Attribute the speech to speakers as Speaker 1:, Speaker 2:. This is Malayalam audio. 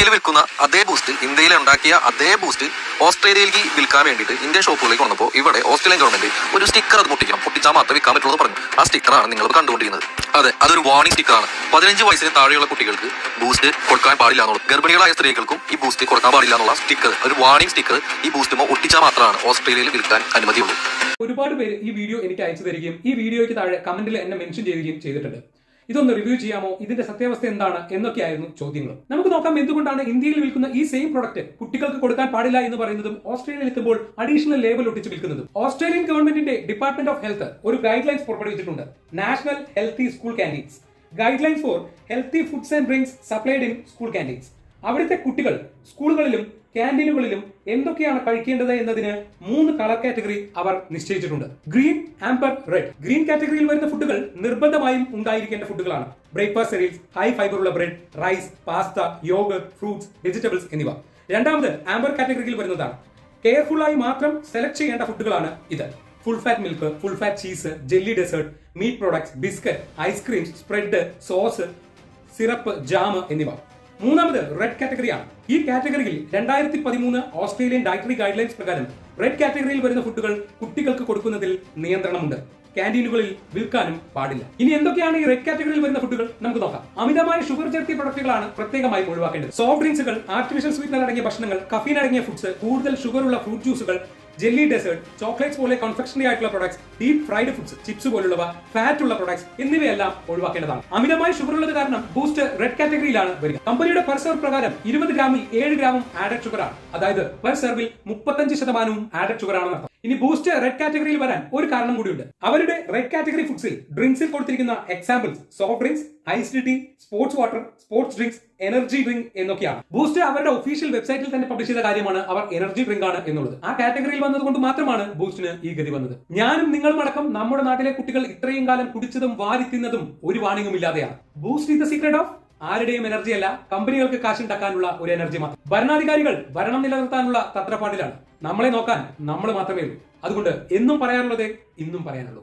Speaker 1: ഇന്ത്യയിൽ വിൽക്കുന്ന അതേ ബൂസ്റ്റ് ഇന്ത്യയിൽ ഉണ്ടാക്കിയ അതേ ബൂസ്റ്റ് ഓസ്ട്രേലിയയിലേക്ക് വിൽക്കാൻ വേണ്ടിയിട്ട് ഇന്ത്യൻ ഷോപ്പുകളിലേക്ക് വന്നപ്പോൾ ഇവിടെ ഓസ്ട്രേലിയൻ ഗവൺമെന്റ് ഒരു സ്റ്റിക്കർ അത് മുട്ടിക്കണം പൊട്ടിച്ചാൽ മാത്രമേ വിൽക്കാൻ പറ്റുള്ളൂ എന്ന് പറഞ്ഞു. ആ സ്റ്റിക്കറാണ് നിങ്ങൾ കണ്ടുകൊണ്ടിരിക്കുന്നത് അതെ അതൊരു വാർണിംഗ് സ്റ്റിക്കറാണ് പതിനഞ്ച് വയസ്സിന് താഴെയുള്ള കുട്ടികൾക്ക് ബൂസ്റ്റ് കൊടുക്കാൻ പാടില്ല എന്നുള്ളത്. ഗർഭിണികളായ സ്ത്രീകൾക്കും ഈ ബൂസ്റ്റ് കൊടുക്കാൻ പാടില്ല എന്നുള്ള സ്റ്റിക്കർ ഒരു വാർണിംഗ് സ്റ്റിക്കർ ഈ ബൂസ്റ്റുമോ ഒട്ടിച്ചാൽ മാത്രമാണ് ഓസ്ട്രേലിയയിൽ വിൽക്കാൻ അനുമതിയുള്ളൂ.
Speaker 2: ഒരുപാട് പേര് ഈ വീഡിയോ എനിക്ക് അയച്ചു തരികയും ഈ വീഡിയോയ്ക്ക് താഴെ കമന്റിൽ എന്നെ മെൻഷൻ ചെയ്യുകയും ചെയ്തിട്ടുണ്ട്. ഇതൊന്ന് റിവ്യൂ ചെയ്യാമോ? ഇതിന്റെ സത്യാവസ്ഥ എന്താണ്? എന്നൊക്കെയായിരുന്നു ചോദ്യങ്ങൾ. നമുക്ക് നോക്കാം എന്തുകൊണ്ടാണ് ഇന്ത്യയിൽ വിൽക്കുന്ന ഈ സെയിം പ്രൊഡക്റ്റ് കുട്ടികൾക്ക് കൊടുക്കാൻ പാടില്ല എന്ന് പറയുന്നതും ഓസ്ട്രേലിയയിൽ എത്തുമ്പോൾ അഡീഷണൽ ലേബൽ ഒട്ടിച്ച് വിൽക്കുന്നതും. ഓസ്ട്രേലിയൻ ഗവൺമെന്റിന്റെ ഡിപ്പാർട്ട്മെന്റ് ഓഫ് ഹെൽത്ത് ഒരു ഗൈഡ് ലൈൻസ് പുറപ്പെടുവിച്ചിട്ടുണ്ട്. National healthy school canteens guidelines for healthy foods and drinks supplied in school canteens അവിടുത്തെ കുട്ടികൾ സ്കൂളുകളിലും ക്യാന്റീനുകളിലും എന്തൊക്കെയാണ് കഴിക്കേണ്ടത് എന്നതിന് മൂന്ന് കളർ കാറ്റഗറി അവർ നിശ്ചയിച്ചിട്ടുണ്ട്. ഗ്രീൻ ആംബർ റെഡ് ഗ്രീൻ കാറ്റഗറിയിൽ വരുന്ന ഫുഡുകൾ നിർബന്ധമായും ഉണ്ടായിരിക്കേണ്ട ഫുഡുകളാണ്. ബ്രേക്ക്ഫാസ്റ്റ് സെറീൽസ് ഹൈ ഫൈബർ ഉള്ള ബ്രെഡ് റൈസ് പാസ്ത യോഗ ഫ്രൂട്ട്സ് വെജിറ്റബിൾസ് എന്നിവ. രണ്ടാമത് ആംബർ കാറ്റഗറിയിൽ വരുന്നതാണ്. കെയർഫുൾ ആയി മാത്രം സെലക്ട് ചെയ്യേണ്ട ഫുഡുകളാണ് ഇത്. Full fat milk full fat cheese jelly dessert meat products biscuit ice cream spread sauce syrup jam എന്നിവ. മൂന്നാമത് റെഡ് കാറ്റഗറിയാണ് ഈ കാറ്റഗറിയിൽ രണ്ടായിരത്തി പതിമൂന്ന് ഓസ്ട്രേലിയൻ ഡയറ്ററി ഗൈഡ് ലൈൻസ് പ്രകാരം റെഡ് കാറ്റഗറിയിൽ വരുന്ന ഫുഡുകൾ കുട്ടികൾക്ക് കൊടുക്കുന്നതിൽ നിയന്ത്രണമുണ്ട്. ക്യാന്റീനുകളിൽ വിൽക്കാനും പാടില്ല. ഇനി എന്തൊക്കെയാണ് ഈ റെഡ് കാറ്റഗറിയിൽ വരുന്ന ഫുഡുകൾ നമുക്ക് നോക്കാം. അമിതമായ ഷുഗർ ചേർത്തിയ പ്രൊഡക്റ്റുകളാണ് പ്രത്യേകമായി ഒഴിവാക്കേണ്ടത്. സോഫ്റ്റ് ഡ്രിങ്ക്സുകൾ ആർട്ടിഫിഷ്യൽ സ്വീറ്റ്നർ അടങ്ങിയ ഭക്ഷണങ്ങൾ കഫീൻ അടങ്ങിയ ഫുഡ്സ് കൂടുതൽ ഷുഗർ ഉള്ള ഫ്രൂട്ട് ജ്യൂസുകൾ ജെല്ലി ഡെസേർട്ട് ചോക്ലേറ്റ്സ് പോലെ കൺഫെക്ഷണറി ആയിട്ടുള്ള products deep fried foods chips പോലുള്ളവ ഫാറ്റ് ഉള്ള പ്രോഡക്ട്സ് എന്നിവയെല്ലാം ഒഴിവാക്കേണ്ടതാണ്. അമിതമായ ഷുഗർ ഉള്ളത് കാരണം ബൂസ്റ്റ് റെഡ് കാറ്റഗറിയിലാണ് വരിക. കമ്പനിയുടെ പെർ സെർവ് പ്രകാരം ഇരുപത് ഗ്രാമിൽ ഏഴ് ഗ്രാമും ആഡഡ് ഷുഗർ ആണ്. അതായത് പെർ സെർവിൽ മുപ്പത്തഞ്ച് ശതമാനവും ആഡഡ് ഷുഗർ ആണെന്ന് ഇനി ബൂസ്റ്റ് റെഡ് കാറ്റഗറിയിൽ വരാൻ ഒരു കാരണം കൂടിയുണ്ട്. അവരുടെ റെഡ് കാറ്റഗറി ഫുഡ്സിൽ ഡ്രിങ്ക്സിൽ കൊടുത്തിരിക്കുന്ന examples soft drinks iced tea sports water sports drinks energy drink എന്നൊക്കെയാണ്. ബൂസ്റ്റ് അവരുടെ ഒഫീഷ്യൽ വെബ്സൈറ്റിൽ തന്നെ പബ്ലിഷ് ചെയ്ത കാര്യമാണ് അവർ എനർജി ഡ്രിങ്ക് ആണ് എന്നുള്ളത്. ആ കാറ്റഗറിയിൽ വന്നതുകൊണ്ട് മാത്രമാണ് ബൂസ്റ്റിന് ഈ ഗതി വന്നത്. ഞാനും നിങ്ങളും അടക്കം നമ്മുടെ നാട്ടിലെ കുട്ടികൾ ഇത്രയും കാലം കുടിച്ചതും വാരി തിന്നതും ഒരു വാണിംഗും ഇല്ലാതെയാണ്. Boost is the secret of ആരുടെയും എനർജി അല്ല കമ്പനികൾക്ക് കാശുണ്ടാക്കാനുള്ള ഒരു എനർജി മാത്രം. ഭരണാധികാരികൾ ഭരണം നിലനിർത്താനുള്ള തത്രപ്പാടിലാണ് നമ്മളെ നോക്കാൻ നമ്മൾ മാത്രമേ ഉള്ളൂ. അതുകൊണ്ട് എന്നും പറയാനുള്ളത് ഇന്നും പറയാനുള്ളൂ.